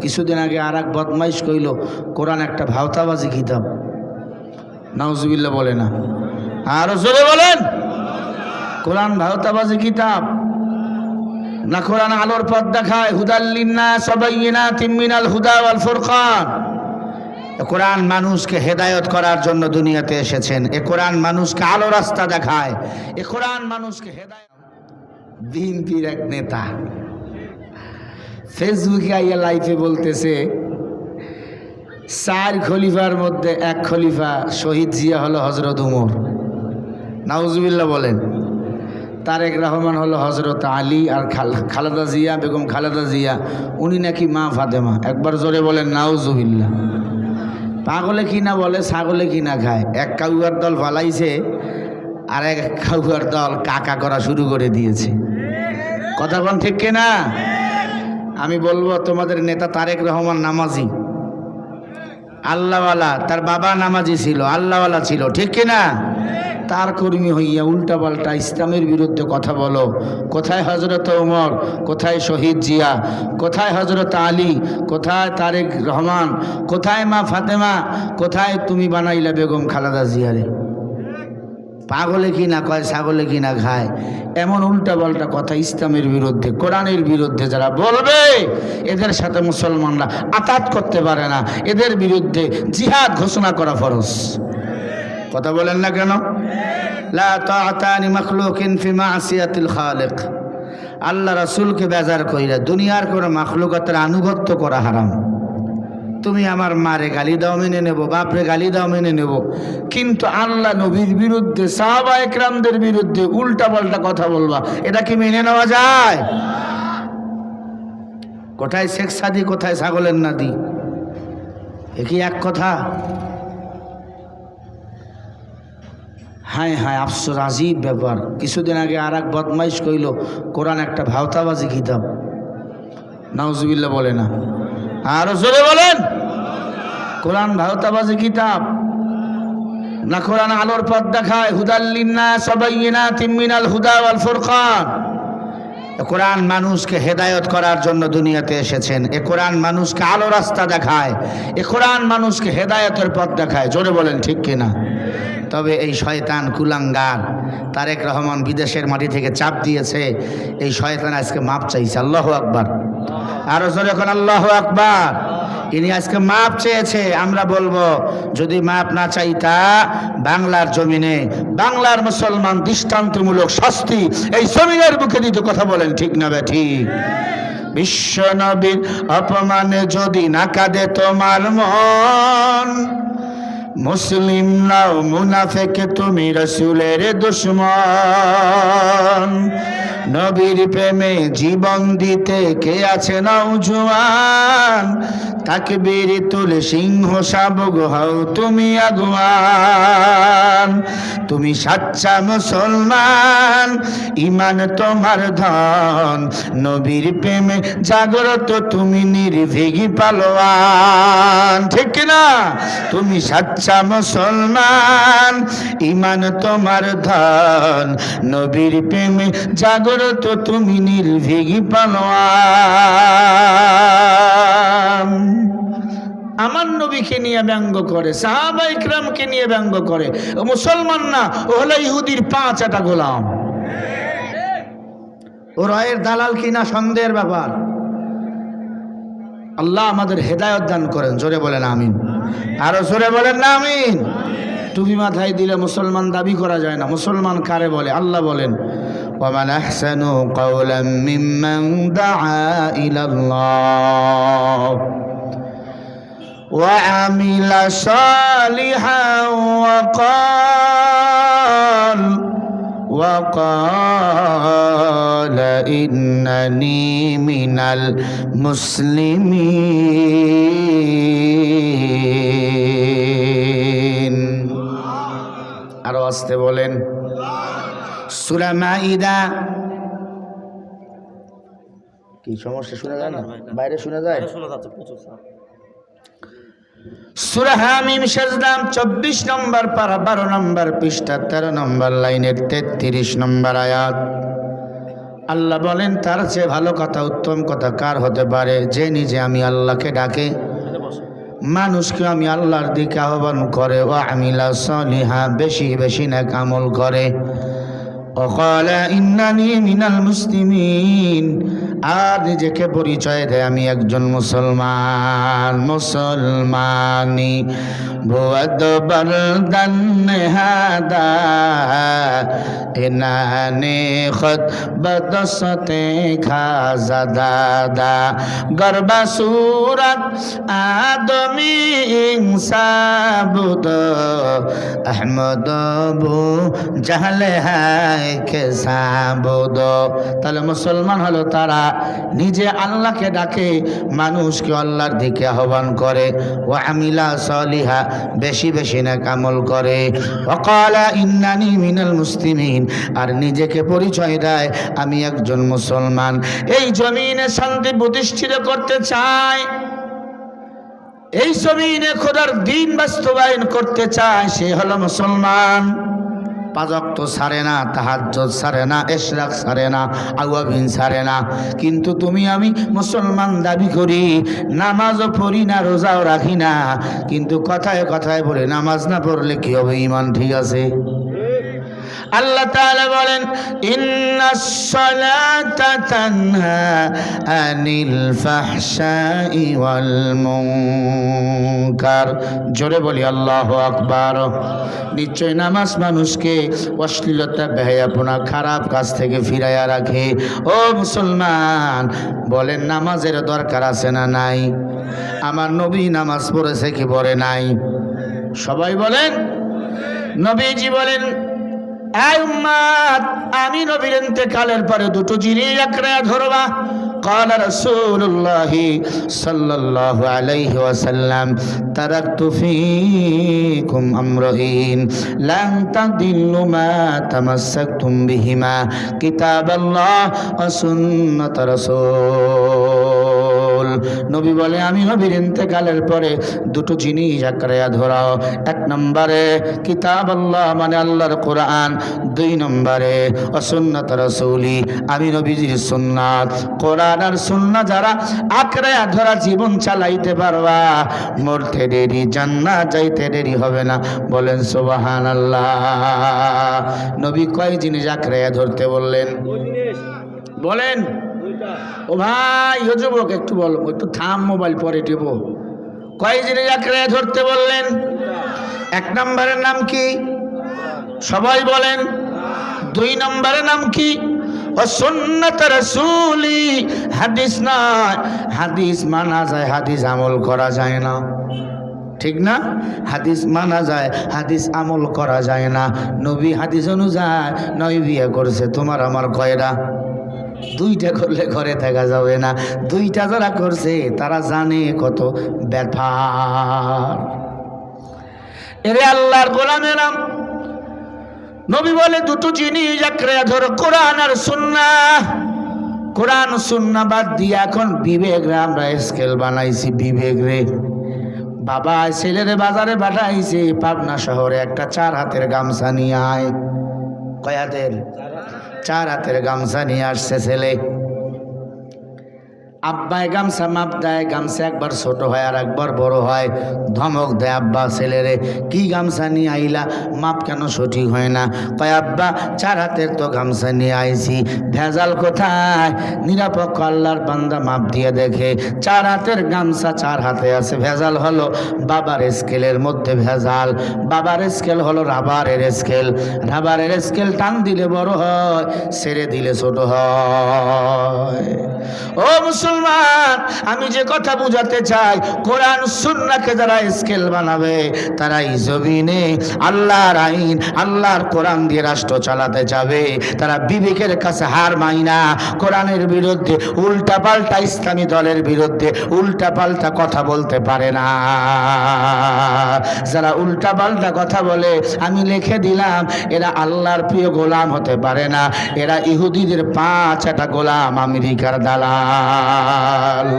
কিছুদিন আগে আর এক বদমাইশ কইল, কোরআন একটা ভাওতাবাজি কিতাব। নাউজুবিল্লা বলে না। আরও জোরে বলেন। কোরআন ভাওতাবাজি কিতাব। না কোরআন আলোর পথ দেখায়। হুদাল্লিন্না সবাইনা তিম্মিনাল হুদা ওয়াল ফুরকান। কোরআন মানুষকে হেদায়ত করার জন্য দুনিয়াতে এসেছেন। এ কোরআন মানুষকে আলো রাস্তা দেখায়। এ কোরআন মানুষকে হেদায়ত বিএনপির এক নেতা। ফেসবুকে আইয়া লাইফে বলতেছে, চার খলিফার মধ্যে এক খলিফা শহীদ জিয়া হলো হজরত উমর। নাউজুবিল্লাহ বলেন, তারেক রহমান হলো হজরত আলী আর খাল- খালেদা জিয়া, বেগম খালেদা জিয়া, উনি নাকি মা ফাতেমা। একবার জোরে বলেন, নাউজুবিল্লাহ। পাগলে কি না বলে, ছাগলে কি না খায়। এক কাউয়ার দল ফালাইছে, আর এক কাউয়ার দল কাকা করা শুরু করে দিয়েছে। কথা কোন ঠিক কিনা? আমি বলব, তোমাদের নেতা তারেক রহমান নামাজি। আল্লাহওয়ালা, তার বাবা নামাজি ছিল, আল্লাহওয়ালা ছিল, ঠিক কিনা তার কর্মী হইয়া উল্টাপাল্টা ইসলামের বিরুদ্ধে কথা বলো। কোথায় হজরত ওমর? কোথায় শহীদ জিয়া? কোথায় হজরত আলী? কোথায় তারেক রহমান? কোথায় মা ফাতেমা? কোথায় তুমি বানাইলা বেগম খালাদা জিয়ারে? পাগলে কি না কয়, ছাগলে কি না খায়। এমন উল্টা পাল্টা কথা ইসলামের বিরুদ্ধে, কোরআনের বিরুদ্ধে যারা বলবে, এদের সাথে মুসলমানরা আতাত করতে পারে না। এদের বিরুদ্ধে জিহাদ ঘোষণা করা ফরজ। কথা বলেন না কেন? আল্লাহ রাসুলকে বেজার কইরা দুনিয়ার কোনো মাখলুকাতের আনুগত্য করা হারাম। তুমি আমার মারে গালি দাও, মেনে নেব, বাপরে গালি দাও, মেনে নেব। কিন্তু আল্লাহ নবীর বিরুদ্ধে, সাহাবা একরামদের বিরুদ্ধে উল্টা পাল্টা কথা বলবা। এটা কি মেনে নেওয়া যায়? কোথায় শেখ সাদি কোথায় ছাগলের নাদি এ কি এক কথা? হায় হায়, আফসোস, আজীব ব্যাপার। কিছুদিন আগে আর এক বদমাইশ কইল, কোরআন একটা ভাওতাবাজি কিতাব। নাউজুবিল্লা বলে না। আরও জোরে বলেন। কোরআন ভারতাবাজি কিতাব। না কোরআন আলোর পথ দেখায়। হুদাল্লিন্না সবাইনা তিম্মিনাল হুদা ওয়াল ফুরকান। কোরআন মানুষকে হেদায়ত করার জন্য দুনিয়াতে এসেছেন। এ কোরআন মানুষকে আলো রাস্তা দেখায়। এ কোরআন মানুষকে হেদায়তের পথ দেখায়। জোরে বলেন, ঠিক কিনা? তবে এই শয়তান কুলাঙ্গার, তারেক রহমান বিদেশের মাটি থেকে চাপ দিয়েছে। এই শয়তান আজকে মাপ চাইছে। আল্লাহ আকবার। আরও এখন আল্লাহ আকবার। ইনি আজকে মাপ চেয়েছে, আমরা বলব, যদি মাপ না চাই তা বাংলার জমিনে, বাংলার মুসলমান দৃষ্টান্তমূলক শাস্তি এই জমিনের বুকে দিতে কথা বলেন, ঠিক না ঠিক? বিশ্ব নবীর অপমানে যদি না কাঁদে তোমার মন মুসলিম নাও মুনাফেকে তুমি রসুলের দুশ্মন। নবীর প্রেমে জীবন দিতে কে আছে নাও জুয়ান তাকে বেড়ে তুলে সিংহ শাবক হও তুমি আগুয়ান। তুমি সাচ্চা মুসলমান ইমান তোমার ধন, নবীর প্রেমে জাগ্রত তুমি নির্ভীগি পালোয়ান। ঠিক না তুমি সাচ্চা মুসলমান ইমান তোমার ধন, নবীর প্রেমে জাগ্রত তুমি নির্ভীগি পালোয়ান। আমার নবীকে নিয়ে ব্যঙ্গ করে সাহাবা ইকরামকে নিয়ে ব্যঙ্গ করে ও মুসলমান না ও হলো ইহুদির পাঁচ একটা গোলাম ও রয়ের দালাল কিনা সন্দেহের ব্যাপার আল্লাহ আমাদের হেদায়ত দান করেন জোরে বলেন আমিন আরো জোরে বলেন না আমিন টুপি মাথায় দিলে মুসলমান দাবি করা যায় না মুসলমান কারে বলে আল্লাহ বলেন ومن أحسن قولا ممن دعا إلى الله وعمل صالحا وقال وقال إنني من المسلمين আরো আসতে বলেন সুরা মাইদা কি সমস্যা শোনা যায় না বাইরে শোনা যায় শোনা যাচ্ছে প্রচুর স্যার সুরা হামিম সাজদাম চব্বিশ নম্বর বারো নম্বর নম্বর লাইনের নম্বর আয়াত। আল্লাহ বলেন, তার চেয়ে ভালো কথা, উত্তম কথা কার হতে পারে? যে নিজে আমি আল্লাহকে ডাকে, মানুষকে আমি আল্লাহর দিকে আহ্বান করে ও সলিহা, বেশি বেশি না কামল করে। অকাল ইন্নানি মিনাল মুসলিমিন আর নিজেকে পরিচয় দেয়, আমি একজন মুসলমান, মুসলমানি। ভুয়াদ বরদান হাদা ইনানে খত বদসতে খাজা দাদা গর্বা সুরত আদমি ইনসাবুদ, আহমদ বু জাহলে হায় কে সাবুদ। তাহলে মুসলমান হলো তারা নিজে আল্লাহকে ডাকে, মানুষকে আল্লাহর দিকে আহ্বান করে। ও আমিলা সলিহা, বেশি বেশি না কামল করে। অকালা ইন্নানি মিনাল মুসলিমিন, আর নিজেকে পরিচয় দেয়, আমি একজন মুসলমান। এই জমিনে শান্তি প্রতিষ্ঠিত করতে চায়, এই জমিনে খোদার দিন বাস্তবায়ন করতে চায়, সে হলো মুসলমান। পাজক তো সারে না তাহাজ্জত সারে না, এশরাক সারে না আগুয়াবিন সারে না। কিন্তু তুমি আমি মুসলমান দাবি করি নামাজও পড়ি না, রোজাও রাখি না। কিন্তু কথায় কথায় বলে, নামাজ না পড়লে কি হবে? ইমান ঠিক আছে? আল্লাহ তাআলা বলেন ইন্নাস সালাতা তানহা আনিল ফাহশাই ওয়াল মুনকার। জোরে বলি, আল্লাহু আকবার। নিশ্চয় নামাজ মানুষকে অশ্লীলতা, বেহায়াপনা, খারাপ কাজ থেকে ফিরাইয়া রাখে। ও মুসলমান, বলেন নামাজের দরকার আছে না নাই? আমার নবী নামাজ পড়েছে কি বলে নাই? সবাই বলেন? নবীজি বলেন আমি নবীর ইন্তেকালের পরে দুটো জিনিস একরা ধরবা قال رسول الله صلى الله عليه وسلم تركت فيكم أمرين لن تضلوا ما تمسكتم بهما كتاب الله وسنة رسول নবী বলে আমি নবীর ইন্তেকালের পরে দুটো জিনিস আঁকড়াইয়া ধরাও। এক নম্বরে কিতাব আল্লাহ মানে আল্লাহর কোরআন। দুই নম্বরে অসুন্নত রসৌলি আমি নবীজির সুন্নাত। কোরআন আর সুন্না যারা আঁকড়াইয়া ধরা জীবন চালাইতে পারবা মরতে দেরি জান্না যাইতে দেরি হবে না। বলেন সোবাহান আল্লাহ নবী কয় জিনিস আঁকড়াইয়া ধরতে বললেন? বলেন। ও ভাই ও যুবক একটু বলো, একটু থাম মোবাইল পরে টিপো। কয় জিনিস আঁকড়ে ধরতে বললেন? এক নম্বরের নাম কি? সবাই বলেন। দুই নম্বরের নাম কি? ও সুন্নত রসুলি, হাদিস নয় হাদিস মানা যায়, হাদিস আমল করা যায় না। ঠিক না? হাদিস মানা যায়, হাদিস আমল করা যায় না। নবী হাদিস অনুযায়ী নয় বিয়ে করছে, তোমার আমার কয়রা? দুইটা করলে ঘরে থাকা যাবে না। দুইটা যারা করছে, তারা জানে কত ব্যাপার। এরে আল্লাহর গোলামেরাম নবী বলে, দুটো জিনিস আঁকড়ে ধরো, কোরআন আর সুন্না। কোরআন, সুন্না বাদ দিয়ে এখন বিবেক রে, আমরা স্কেল বানাইছি বিবেক রে। বাবা ছেলেরে বাজারে পাঠাইছে, পাবনা শহরে একটা চার হাতের গামছা নিয়ে আয়। কয় হাতের? চার হাতের গামছা নিয়ে আসছে ছেলে। আব্বায় গামছা মাপ দেয়, গামছা একবার ছোট হয় আর একবার বড় হয়। ধমক দেয়, আব্বা ছেলেরে, কি গামছা নিয়ে আইলা? মাপ কেন সঠিক হয় না? কয়, আব্বা, চার হাতের তো গামছা নিয়ে আইছি। ভেজাল কোথায়? নিরাপক্ষ আল্লাহর বান্দা মাপ দিয়ে দেখে, চার হাতের গামছা চার হাতে আছে, ভেজাল হলো বাবার স্কেলের মধ্যে ভেজাল। বাবার স্কেল হলো রাবারের স্কেল। রাবারের স্কেল টান দিলে বড় হয়, ছেড়ে দিলে ছোট হয়। ও মুসলমান, আমি যে কথা বুঝাতে চাই, কোরআন সুন্নাকে যারা স্কেল বানাবে তারা এই জমিনে আল্লাহর আইন, আল্লাহর কোরআন দিয়ে রাষ্ট্র চালাতে যাবে। তারা বিবেকের কাছে হার মাইনা কোরআনের বিরুদ্ধে উল্টা পাল্টা ইসলামী দলের বিরুদ্ধে উল্টা পাল্টা কথা বলতে পারে না। যারা উল্টা পাল্টা কথা বলে, আমি লিখে দিলাম, এরা আল্লাহর প্রিয় গোলাম হতে পারে না। এরা ইহুদিদের পাঁচ একটা গোলাম আমেরিকার দালাল। জালাল